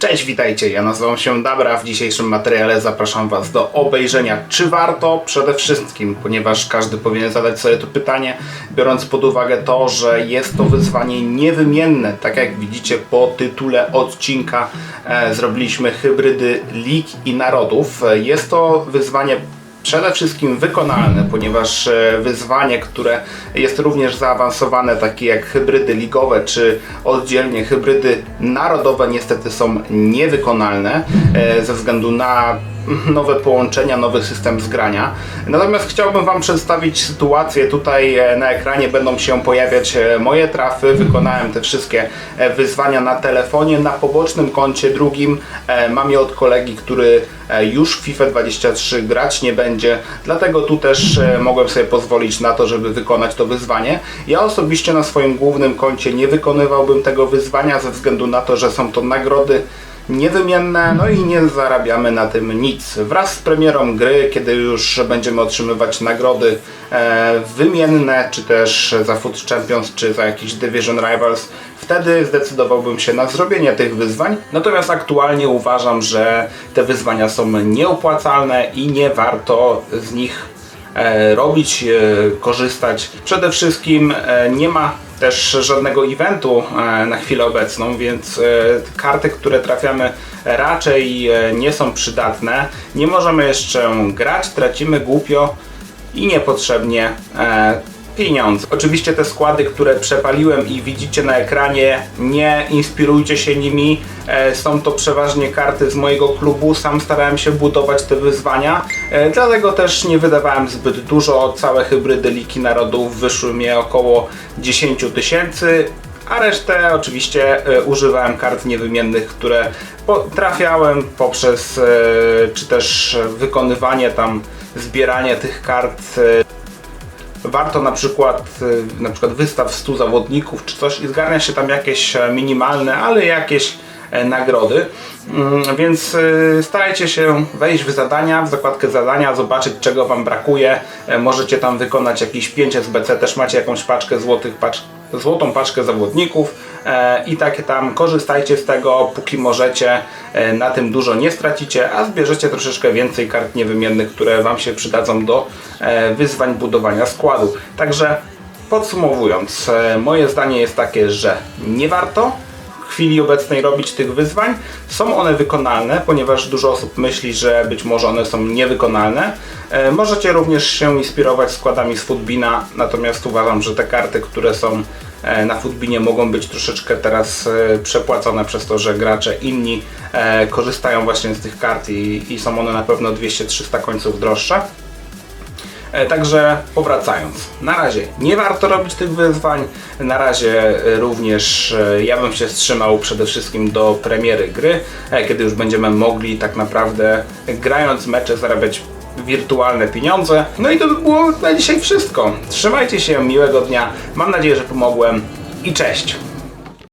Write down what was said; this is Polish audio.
Cześć, witajcie, ja nazywam się Dabra. W dzisiejszym materiale zapraszam Was do obejrzenia, czy warto przede wszystkim, ponieważ każdy powinien zadać sobie to pytanie, biorąc pod uwagę to, że jest to wyzwanie niewymienne. Tak jak widzicie po tytule odcinka, e, zrobiliśmy hybrydy lig i narodów. E, Jest to wyzwanie przede wszystkim wykonalne, ponieważ e, wyzwanie, które jest również zaawansowane, takie jak hybrydy ligowe czy oddzielnie hybrydy narodowe, niestety są niewykonalne e, ze względu na nowe połączenia, nowy system zgrania. Natomiast chciałbym Wam przedstawić sytuację. Tutaj e, na ekranie będą się pojawiać e, moje trafy. Wykonałem te wszystkie e, wyzwania na telefonie. Na pobocznym koncie drugim mam je od kolegi, który już w FIFA 23 grać nie będzie. Dlatego tu też mogłem sobie pozwolić na to, żeby wykonać to wyzwanie. Ja osobiście na swoim głównym koncie nie wykonywałbym tego wyzwania ze względu na to, że są to nagrody niewymienne, no i nie zarabiamy na tym nic. Wraz z premierą gry, kiedy już będziemy otrzymywać nagrody e, wymienne, czy też za Food Champions, czy za jakiś Division Rivals, wtedy zdecydowałbym się na zrobienie tych wyzwań. Natomiast aktualnie uważam, że te wyzwania są nieopłacalne i nie warto z nich e, robić, e, korzystać. Przede wszystkim e, nie ma też żadnego eventu e, na chwilę obecną, więc e, karty, które trafiamy raczej e, nie są przydatne. Nie możemy jeszcze grać, tracimy głupio i niepotrzebnie pieniądze. Oczywiście te składy, które przepaliłem i widzicie na ekranie, nie inspirujcie się nimi. E, Są to przeważnie karty z mojego klubu. Sam starałem się budować te wyzwania, e, dlatego też nie wydawałem zbyt dużo. Całe hybrydy Liki Narodów wyszły mi około 10 tysięcy. A resztę oczywiście e, używałem kart niewymiennych, które trafiałem poprzez czy też wykonywanie tam, zbieranie tych kart warto na przykład, y, na przykład wystaw 100 zawodników czy coś i zgarnia się tam jakieś e, minimalne, ale jakieś nagrody. Mm, Więc y, starajcie się wejść w zadania, w zakładkę zadania, zobaczyć czego Wam brakuje. E, Możecie tam wykonać jakieś 5 SBC, też macie jakąś paczkę złotych pacz złotą paczkę zawodników e, i takie tam korzystajcie z tego póki możecie, e, na tym dużo nie stracicie, a zbierzecie troszeczkę więcej kart niewymiennych, które Wam się przydadzą do e, wyzwań budowania składu. Także podsumowując, e, moje zdanie jest takie, że nie warto chwili obecnej robić tych wyzwań. Są one wykonalne, ponieważ dużo osób myśli, że być może one są niewykonalne. E, Możecie również się inspirować składami z Footbina, natomiast uważam, że te karty, które są e, na Footbinie mogą być troszeczkę teraz e, przepłacone przez to, że gracze inni korzystają właśnie z tych kart i, i są one na pewno 200-300 końców droższe. E, Także powracając, na razie nie warto robić tych wyzwań, na razie e, również e, ja bym się wstrzymał przede wszystkim do premiery gry, kiedy już będziemy mogli tak naprawdę grając mecze zarabiać wirtualne pieniądze. No i to by było na dzisiaj wszystko. Trzymajcie się, miłego dnia, mam nadzieję, że pomogłem i cześć!